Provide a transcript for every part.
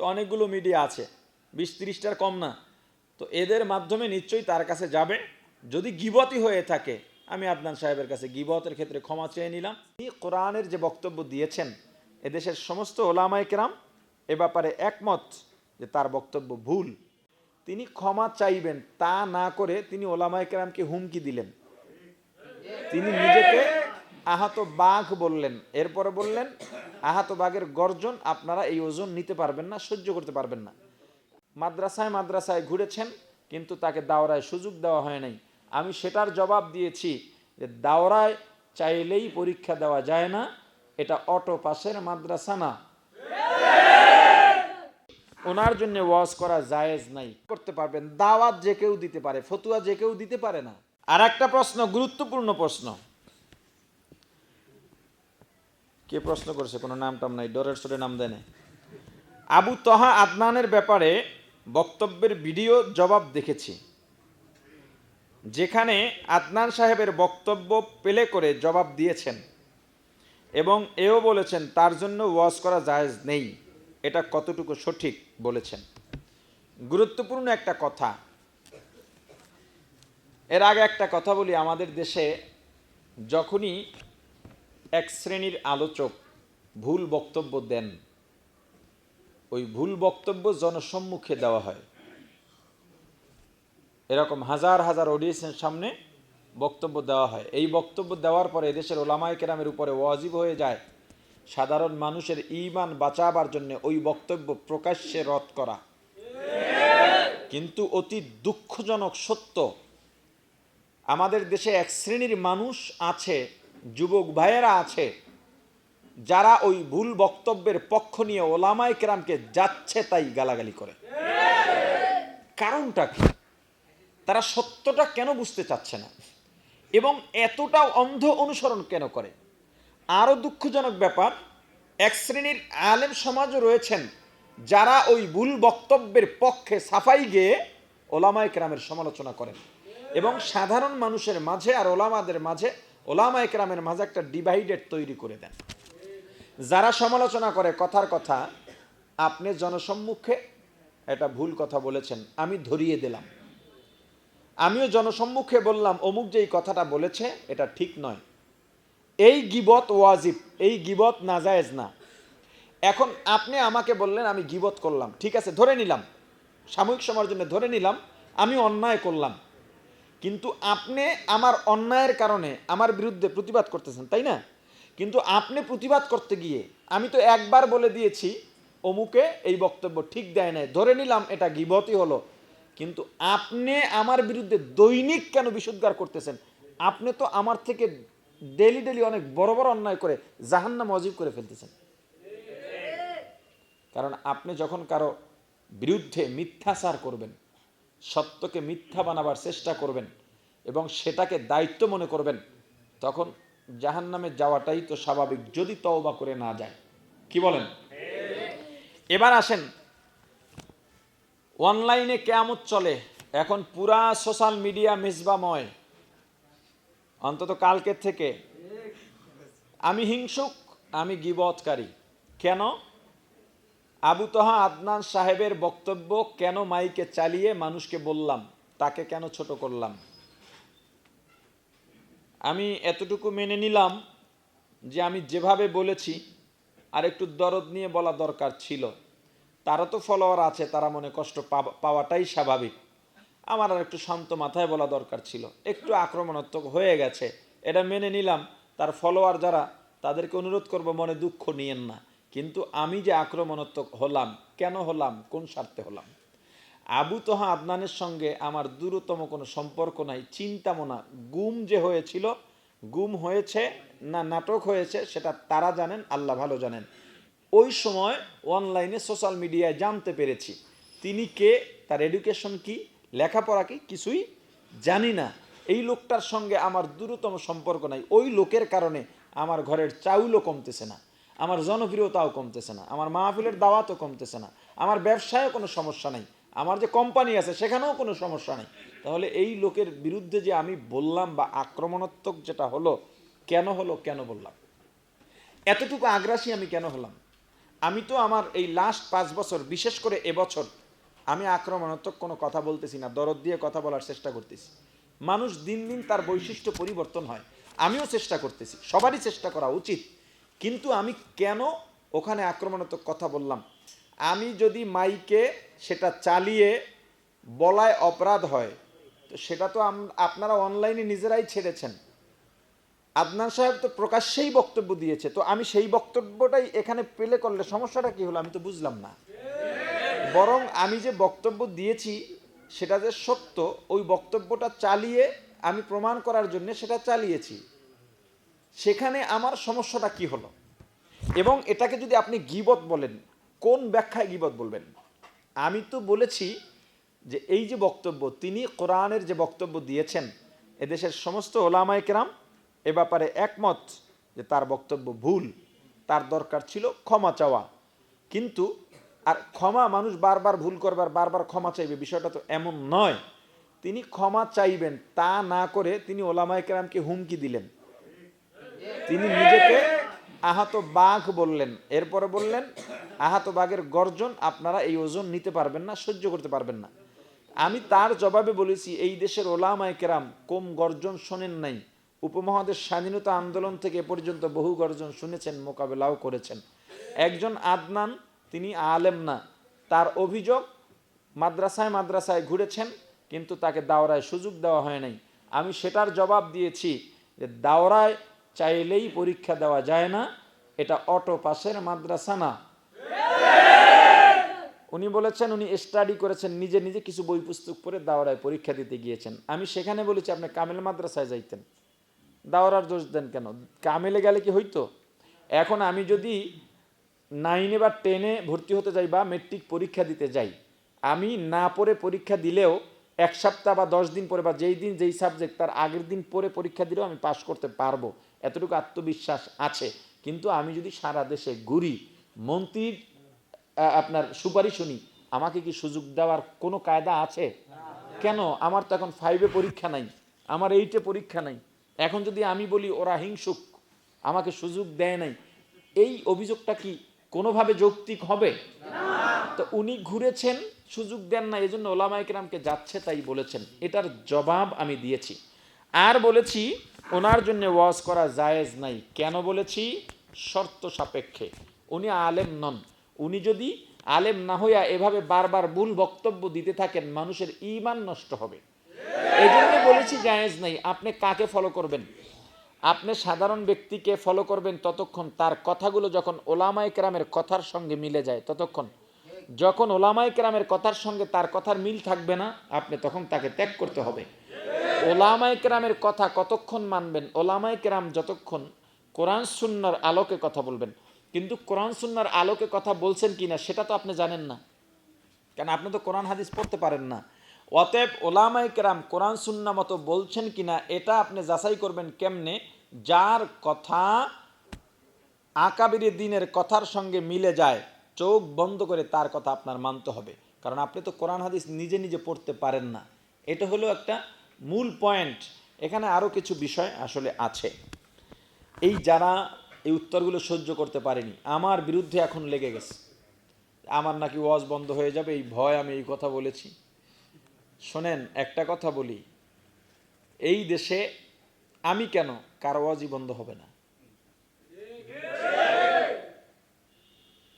তো অনেকগুলো মিডিয়া আছে, বিশ তিরিশটার কম না। তো এদের মাধ্যমে নিশ্চয়ই তার কাছে যাবে। যদি গিবতই হয়ে থাকে, আমি আদনান সাহেবের কাছে গিবতের ক্ষেত্রে ক্ষমা চেয়ে নিলাম। তিনি কোরআনের যে বক্তব্য দিয়েছেন, এদেশের সমস্ত ওলামাই কেরাম এ ব্যাপারে একমত যে তার বক্তব্য ভুল। তিনি ক্ষমা চাইবেন, তা না করে তিনি ওলামাই কেরামকে হুমকি দিলেন। তিনি নিজেকে আহত বাঘ বললেন। এরপরে বললেন, আহত বাঘের গর্জন আপনারা এই ওজন নিতে পারবেন না, সহ্য করতে পারবেন না। মাদ্রাসায় মাদ্রাসায় ঘুরেছেন, কিন্তু তাকে দাওরায় সুযোগ দেওয়া হয় নাই। আমি সেটার জবাব দিয়েছি যে দাওরায় চাইলেই পরীক্ষা দেওয়া যায় না, এটা অটো পাশের মাদ্রাসা না। ওনার জন্য ওয়াজ করা জায়েজ নাই। করতে পারবেন, দাওয়াত যে কেউ দিতে পারে, ফতুয়া যে কেউ দিতে পারে না। আর একটা প্রশ্ন, গুরুত্বপূর্ণ প্রশ্ন। কে প্রশ্ন করেছে? কোনো নাম টাম নাই, ডরের সরে নাম দেয় নাই। আবু তহা আদনানের ব্যাপারে বক্তব্যের ভিডিও জবাব দেখেছি, যেখানে আদনান সাহেবের বক্তব্য পেলে করে জবাব দিয়েছেন এবং এও বলেছেন, তার জন্য ওয়াজ করা জায়েজ নেই। এটা কতটুকু সঠিক? বলেছেন। গুরুত্বপূর্ণ একটা কথা। এর আগে একটা কথা বলি, আমাদের দেশে যখনই এক শ্রেণির আলোচক ভুল বক্তব্য দেন। ওই ভুল বক্তব্য জনসম্মুখে দেওয়া হয়। এরকম হাজার হাজার অডিয়েন্সের সামনে বক্তব্য দেওয়া হয়। এই বক্তব্য দেওয়ার পরে এদেশের ওলামায় কেরামের উপরে ওয়াজিব হয়ে যায়। সাধারণ মানুষের ইমান বাঁচাবার জন্য ওই বক্তব্য প্রকাশ্যে রদ করা। কিন্তু অতি দুঃখজনক সত্য, আমাদের দেশে এক শ্রেণির মানুষ আছে যুবক ভাইয়েরা আছে, যারা ওই ভুল বক্তব্যের পক্ষ নিয়ে ওলামায় কেরামকে যাচ্ছে তাই গালাগালি করে। কারণটা কি? তারা সত্যটা কেন বুঝতে চাচ্ছে না? এবং এতটাও অন্ধ অনুসরণ কেন করে? আরও দুঃখজনক ব্যাপার, এক শ্রেণির আলেম সমাজও রয়েছেন যারা ওই ভুল বক্তব্যের পক্ষে সাফাই গিয়ে ওলামায় কেরামের সমালোচনা করেন। এবং সাধারণ মানুষের মাঝে আর ওলামাদের মাঝে ওলামা একরামের মাঝে একটা ডিভাইডেড তৈরি করে দেন। যারা সমালোচনা করে কথার কথা, আপনি জনসম্মুখে এটা ভুল কথা বলেছেন, আমি ধরিয়ে দিলাম। আমিও জনসম্মুখে বললাম, অমুক যে এই কথাটা বলেছে, এটা ঠিক নয়। এই গিবত ওয়াজিব, এই গিবত নাজায়েজ না। এখন আপনি আমাকে বললেন, আমি গিবত করলাম। ঠিক আছে, ধরে নিলাম। সাময়িক সময়ের জন্য ধরে নিলাম, আমি অন্যায় করলাম। কিন্তু আপনি আমার অন্যায়ের কারণে আমার বিরুদ্ধে প্রতিবাদ করতেছেন, তাই না? কিন্তু আপনি প্রতিবাদ করতে গিয়ে আমি তো একবার বলে দিয়েছি, অমুকে এই বক্তব্য ঠিক দেয় নাই, ধরে নিলাম এটা গিবতই হলো। কিন্তু আপনি আমার বিরুদ্ধে দৈনিক কেন বিশুদ্ধার করতেছেন? আপনি তো আমার থেকে ডেলি ডেলি অনেক বড় বড় অন্যায় করে জাহান্নাম অজীব করে ফেলতেছেন। কারণ আপনি যখন কারও বিরুদ্ধে মিথ্যাচার করবেন সত্যকে মিথ্যা বানাবার চেষ্টা করবেন এবং সেটাকে দায়িত্ব মনে করবেন, তখন জাহান নামে যাওয়াটাই তো স্বাভাবিক যদি তওবা করে না যায়। কি বলেন? এবার আসেন, অনলাইনে কেমত চলে, এখন পুরা সোশ্যাল মিডিয়া মেজবাময়। অন্তত কালকের থেকে। আমি হিংসুক, আমি গিবৎকারী। কেন? আবু তহা আদনান সাহেবের বক্তব্য কেন মাইকে চালিয়ে মানুষকে বললাম, তাকে কেন ছোট করলাম? আমি এতটুকু মেনে নিলাম যে আমি যেভাবে বলেছি, আর একটু দরদ নিয়ে বলা দরকার ছিল। তারও তো ফলোয়ার আছে, তারা মনে কষ্ট পাওয়া- পাওয়াটাই স্বাভাবিক। আমার আর একটু শান্ত মাথায় বলা দরকার ছিল। একটু আক্রমণাত্মক হয়ে গেছে, এটা মেনে নিলাম। তার ফলোয়ার যারা, তাদেরকে অনুরোধ করব, মনে দুঃখ নিয়েন না। কিন্তু আমি যে আক্রমণাত্মক হলাম, কেন হলাম, কোন স্বার্থে হলাম? আবু তোহা আদনানের সঙ্গে আমার দূরতম কোনো সম্পর্ক নাই চিন্তামো না গুম যে হয়েছিল, গুম হয়েছে না নাটক হয়েছে, সেটা তারা জানেন, আল্লাহ ভালো জানেন। ওই সময় অনলাইনে সোশ্যাল মিডিয়ায় জানতে পেরেছি, তিনি কে, তার এডুকেশন কি, লেখাপড়া কি, কিছুই জানি না। এই লোকটার সঙ্গে আমার দূরতম সম্পর্ক নাই, ওই লোকের কারণে আমার ঘরের চাউলও কমতেছে না। আমার জনপ্রিয়তাও কমতেছে না, আমার মাহফিলের দাওয়াতও কমতেছে না, আমার ব্যবসায়ও কোনো সমস্যা নাই, আমার যে কোম্পানি আছে সেখানেও কোনো সমস্যা নেই। তাহলে এই লোকের বিরুদ্ধে যে আমি বললাম বা আক্রমণাত্মক যেটা হলো, কেন হলো, কেন বললাম? এতটুকু আগ্রাসী আমি কেন হলাম? আমি তো আমার এই লাস্ট পাঁচ বছর, বিশেষ করে এবছর আমি আক্রমণাত্মক কোনো কথা বলতেছি না, দরদ দিয়ে কথা বলার চেষ্টা করতেছি। মানুষ দিন দিন তার বৈশিষ্ট্য পরিবর্তন হয়, আমিও চেষ্টা করতেছি, সবারই চেষ্টা করা উচিত। কিন্তু আমি কেন ওখানে আক্রমণাত্মক কথা বললাম? আমি যদি মাইকে সেটা চালিয়ে বলায় অপরাধ হয়, তো সেটা তো আপনারা অনলাইনে নিজেরাই ছেড়েছেন। আদনান সাহেব তো প্রকাশ্যেই বক্তব্য দিয়েছে, তো আমি সেই বক্তব্যটাই এখানে পেলে করলে সমস্যাটা কি হলো আমি তো বুঝলাম না। বরং আমি যে বক্তব্য দিয়েছি, সেটা যে সত্য, ওই বক্তব্যটা চালিয়ে আমি প্রমাণ করার জন্য সেটা চালিয়েছি। সেখানে আমার সমস্যাটা কি হলো? এবং এটাকে যদি আপনি গিবত বলেন, কোন ব্যাখ্যায় গিবত বলবেন? আমি তো বলেছি যে এই যে বক্তব্য, তিনি কোরআনের যে বক্তব্য দিয়েছেন, এদেশের সমস্ত ওলামায় কেরাম এ ব্যাপারে একমত যে তার বক্তব্য ভুল, তার দরকার ছিল ক্ষমা চাওয়া। কিন্তু, আর ক্ষমা মানুষ বারবার ভুল করবার বারবার ক্ষমা চাইবে, বিষয়টা তো এমন নয়। তিনি ক্ষমা চাইবেন, তা না করে তিনি ওলামায় কেরামকে হুমকি দিলেন। তিনি নিজেকে আহত বাঘ বললেন। এরপরে বললেন, আহত বাঘের গর্জন আপনারা এই ওজন নিতে পারবেন না, সহ্য করতে পারবেন না। আমি তার জবাবে বলেছি, এই দেশের ওলামায় কেরাম কম গর্জন শোনেন নাই। উপমহাদেশ স্বাধীনতা আন্দোলন থেকে পর্যন্ত বহু গর্জন শুনেছেন, মোকাবেলাও করেছেন। একজন আদনান, তিনি আলেম না, তার অভিযোগ মাদ্রাসায় মাদ্রাসায় ঘুরেছেন, কিন্তু তাকে দাওরায় সুযোগ দেওয়া হয় নাই। আমি সেটার জবাব দিয়েছি যে দাওরায় চাইলেই পরীক্ষা দেওয়া যায় না, এটা অটো পাশের মাদ্রাসা না। উনি বলেছেন, উনি স্টাডি করেছেন, নিজে নিজে কিছু বই পুস্তক পড়ে দাওরায় পরীক্ষা দিতে গিয়েছেন। আমি সেখানে বলেছি, আপনি কামেল মাদ্রাসায় যাইতেন। দাওরার দোষ দেন কেন? কামেলে গেলে কি হইতো? এখন আমি যদি নাইনে বা টেনে ভর্তি হতে যাই বা মেট্রিক পরীক্ষা দিতে যাই, আমি না পড়ে পরীক্ষা দিলেও এক সপ্তাহ বা দশ দিন পরে বা যেই দিন, যেই সাবজেক্ট তার আগের দিন পরে পরীক্ষা দিলেও আমি পাশ করতে পারব। এতটুকু আত্মবিশ্বাস আছে। কিন্তু আমি যদি সারা দেশে ঘুরি, মন্ত্রীর আপনার সুপারিশ শুনি, আমাকে কি সুযোগ দেওয়ার কোনো কায়দা আছে? কেন? আমার তো এখন ফাইভে পরীক্ষা নাই। আমার এইটে পরীক্ষা নাই। এখন যদি আমি বলি ওরা হিংসুক, আমাকে সুযোগ দেয় নাই, এই অভিযোগটা কি কোনোভাবে যৌক্তিক হবে? তো উনি ঘুরেছেন সুযোগ দেন না এই এজন্য ওলামাইকরামকে যাচ্ছে তাই বলেছেন। এটার জবাব আমি দিয়েছি। আর বলেছি, ওনার জন্য ওয়াজ করা জায়েজ নাই। কেন বলেছি? শর্ত সাপেক্ষে। উনি আলেম নন। উনি যদি আলেম না হইয়া এভাবে বারবার ভুল বক্তব্য দিতে থাকেন, মানুষের ইমান নষ্ট হবে। এই জন্য বলেছি জায়েজ নাই। আপনি কাকে ফলো করবেন? আপনি সাধারণ ব্যক্তিকে ফলো করবেন ততক্ষণ তার কথাগুলো যখন ওলামাই কেরামের কথার সঙ্গে মিলে যায়, ততক্ষণ যখন ওলামাই কেরামের কথার সঙ্গে তার কথার মিল থাকবে না, আপনি তখন তাকে ত্যাগ করতে হবে। ওলামাই কেরামের কথা কতক্ষণ মানবেন? ওলামাই কেরাম যতক্ষণ কোরআন সুন্নার আলোকে কথা বলবেন। কিন্তু কোরআন সুন্নার আলোকে কথা বলছেন কি না সেটা তো আপনি জানেন না। কেন? আপনি তো কোরআন হাদিস পড়তে পারেন না। অতএব ওলামাই কেরাম কোরআন সুন্না মতো বলছেন কিনা, এটা আপনি যাচাই করবেন কেমনে? যার কথা আকাবির দিনের কথার সঙ্গে মিলে যায়। চোখ বন্ধ করে তার কথা আপনার মানতে হবে। কারণ আপনি তো কোরআন হাদিস নিজে নিজে পড়তে পারেন না। এটা হলো একটা মূল পয়েন্ট এখানে আরও কিছু বিষয় আসলে আছে। এই যারা এই উত্তরগুলো সহ্য করতে পারেনি, আমার বিরুদ্ধে এখন লেগে গেছে। আমার নাকি ওয়াজ বন্ধ হয়ে যাবে, এই ভয় আমি এই কথা বলেছি। শোনেন, একটা কথা বলি। এই দেশে আমি কেন, কারও ওয়াজই বন্ধ হবে না?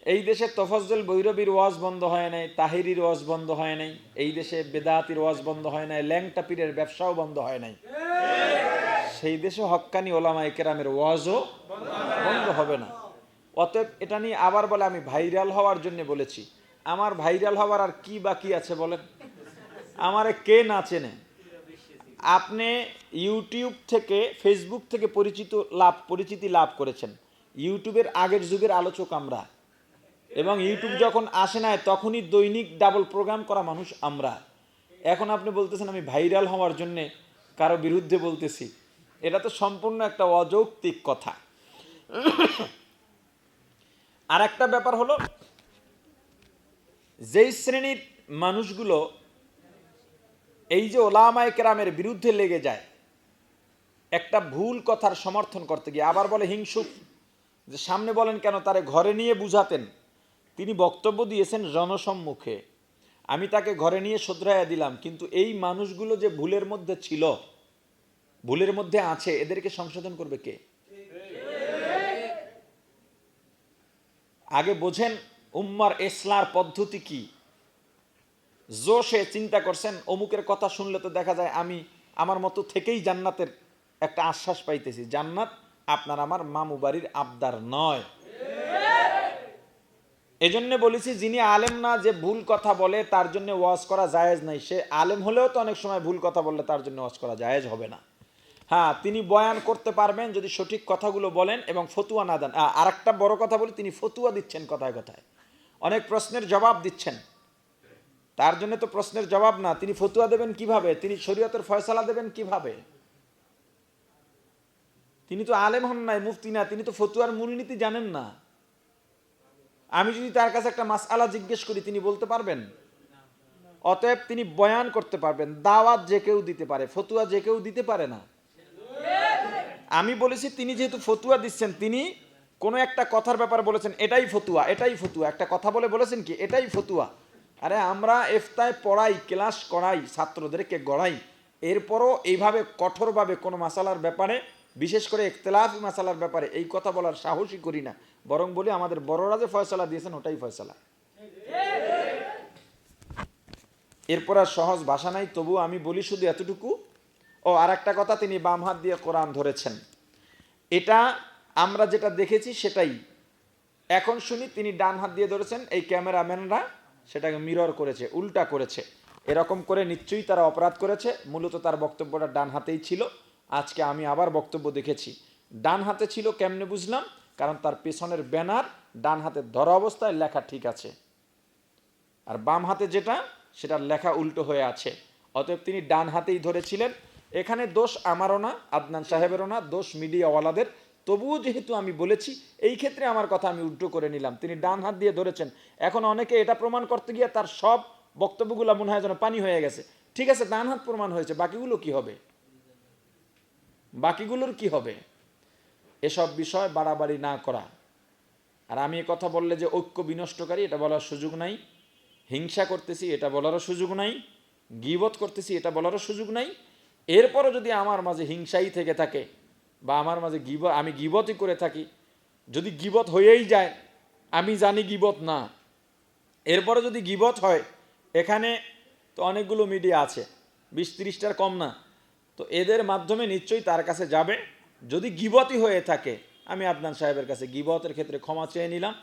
এই দেশে তফজ্জল বৈরবীর ওয়াজ বন্ধ হয় নাই, তাহিরির ওয়াজ বন্ধ হয় নাই, এই দেশে বেদাতির ওয়াজ বন্ধ হয় নাই, ল্যাংটা পীরের ব্যবসাও বন্ধ হয় নাই। সেই দেশে হক্কানি ওলামা কেরামের ওয়াজও বন্ধ হবে না। অতএব এটা নিয়ে আবার বলে আমি ভাইরাল হওয়ার জন্য বলেছি। আমার ভাইরাল হওয়ার আর কি বাকি আছে বলেন? আমারে কে না চেনে? আপনি ইউটিউব থেকে, ফেসবুক থেকে পরিচিত লাভ, পরিচিতি লাভ করেছেন। ইউটিউবের আগের যুগের আলোচক আমরা। এবং ইউটিউব যখন আসে না, তখনই দৈনিক ডাবল প্রোগ্রাম করা মানুষ আমরা। এখন আপনি বলতেছেন, আমি ভাইরাল হওয়ার জন্যে কারও বিরুদ্ধে বলতেছি। এটা তো সম্পূর্ণ একটা অযৌক্তিক কথা। আর একটা ব্যাপার হলো, যেই শ্রেণির মানুষগুলো এই যে ওলামায় কেরামের বিরুদ্ধে লেগে যায়, একটা ভুল কথার সমর্থন করতে গিয়ে, আবার বলে হিংসুক, যে সামনে বলেন কেন, তারে ঘরে নিয়ে বুঝাতেন। তিনি বক্তব্য দিয়েছেন জনসম্মুখে। আমি তাকে ঘরে নিয়ে শোধরাইয়া দিলাম, কিন্তু এই মানুষগুলো যে ভুলের মধ্যে ছিল, ভুলের মধ্যে আছে, এদেরকে সংশোধন করবে কে? আগে বোঝেন উম্মার এসলার পদ্ধতি কি। জোশে চিন্তা করছেন, অমুকের কথা শুনলে তো দেখা যায় আমি আমার মতো থেকেই জান্নাতের একটা আশ্বাস পাইতেছি, জান্নাত আপনার আমার মামু বাড়ির আবদার নয়। এজন্য বলেছি, যিনি আলেম না যে ভুল কথা বলে, তার জন্য ওয়াজ করা জায়েজ নাই। সে আলেম হলেও তো অনেক সময় ভুল কথা বললে তার জন্য ওয়াজ করা জায়েজ হবে না। হ্যাঁ তিনি বয়ান করতে পারবেন যদি সঠিক কথাগুলো বলেন এবং ফতুয়া না দেন। আর একটা বড় কথা বলি, তিনি ফতুয়া দিচ্ছেন কথায় কথায়। অনেক প্রশ্নের জবাব দিচ্ছেন। তার জন্য তো প্রশ্নের জবাব না। তিনি ফতুয়া দেবেন কীভাবে? তিনি শরীয়তের ফয়সালা দেবেন কীভাবে? তিনি তো আলেম হন নাই, মুফতি না। তিনি তো ফতুয়ার মূলনীতি জানেন না। আমি যদি তার কাছে একটা মাসআলা জিজ্ঞেস করি, তিনি বলতে পারবেন? অতএব তিনি বয়ান করতে পারবেন। দাওয়াত যে কেউ দিতে পারে, ফতুয়া যে কেউ দিতে পারে না। আমি বলেছি, তিনি যেহেতু ফতুয়া দিচ্ছেন, তিনি কোনো একটা কথার ব্যাপারে বলেছেন, এটাই ফতুয়া এটাই ফতুয়া। একটা কথা বলে বলেছেন কি, এটাই ফতুয়া। আরে আমরা এফতায় পড়াই, ক্লাস করাই, ছাত্রদেরকে গড়াই। এরপরও এইভাবে কঠোরভাবে কোনো মাসালার ব্যাপারে বিশেষ করে ইখতলাফি মাসালার ব্যাপারে এই কথা বলার সাহসই করি না। বরং বলি আমাদের বড়রা যে ফয়সলা দিয়েছেন, ওটাই ফয়সলা। এরপর আর সহজ ভাষা নাই তবু আমি বলি শুধু এতটুকু। ও আর একটা কথা, তিনি বাম হাত দিয়ে কোরআন ধরেছেন। এটা আমরা যেটা দেখেছি সেটাই। এখন শুনি তিনি ডান হাত দিয়ে ধরেছেন, এই ক্যামেরাম্যানরা সেটাকে মিরর করেছে, উল্টা করেছে। এরকম করে নিশ্চয়ই তারা অপরাধ করেছে, মূলত তার বক্তব্যটা ডান হাতেই ছিল। আজকে আমি আবার বক্তব্য দেখেছি। ডান হাতে ছিল কেমনে বুঝলাম? কারণ তার পেছনের ব্যানার ডান হাতে ধরা অবস্থায় লেখা ঠিক আছে। আর বাম হাতে যেটা, সেটার লেখা উল্টো হয়ে আছে। অতএব তিনি ডান হাতেই ধরেছিলেন। এখানে দোষ আমারও না, আদনান সাহেবেরও না, দোষ মিডিয়াওয়ালাদের। তবুও যেহেতু আমি বলেছি, এই ক্ষেত্রে আমার কথা আমি উল্টো করে নিলাম। তিনি ডান হাত দিয়ে ধরেছেন। এখন অনেকে এটা প্রমাণ করতে গিয়ে তার সব বক্তব্যগুলো মনে হয় যেন পানি হয়ে গেছে। ঠিক আছে, ডান হাত প্রমাণ হয়েছে, বাকিগুলো কি হবে? বাকিগুলোর কি হবে? এসব বিষয় বাড়াবাড়ি না করা। আর আমি কথা বললে যে ঐক্য বিনষ্টকারী, এটা বলার সুযোগ নাই। হিংসা করতেছি, এটা বলারও সুযোগ নাই। গিবত করতেছি, এটা বলারও সুযোগ নাই। এরপরও যদি আমার মাঝে হিংসাই থেকে থাকে বা আমার মাঝে গিব আমি গিবতই করে থাকি, যদি গিবত হয়েই যায়, আমি জানি গিবত না। এরপরে যদি গিবত হয়, এখানে তো অনেকগুলো মিডিয়া আছে। বিশ তিরিশটার কম না। তো এদের মাধ্যমে নিশ্চয়ই তার কাছে যাবে। যদি গিবতই হয়ে থাকে, আমি আদনান সাহেবের কাছে গিবতের ক্ষেত্রে ক্ষমা চেয়ে নিলাম।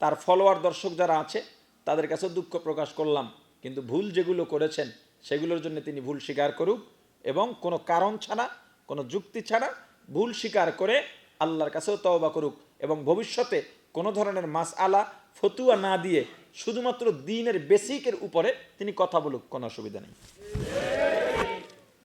তার ফলোয়ার দর্শক যারা আছে, তাদের কাছে দুঃখ প্রকাশ করলাম। কিন্তু ভুল যেগুলো করেছেন, সেগুলোর জন্য তিনি ভুল স্বীকার করুক এবং কোনো কারণ ছাড়া, কোনো যুক্তি ছাড়া ভুল স্বীকার করে আল্লাহর কাছেও তওবা করুক এবং ভবিষ্যতে কোনো ধরনের মাস আলা ফতুয়া না দিয়ে শুধুমাত্র দিনের বেসিকের উপরে তিনি কথা বলুক, কোনো অসুবিধা নেই।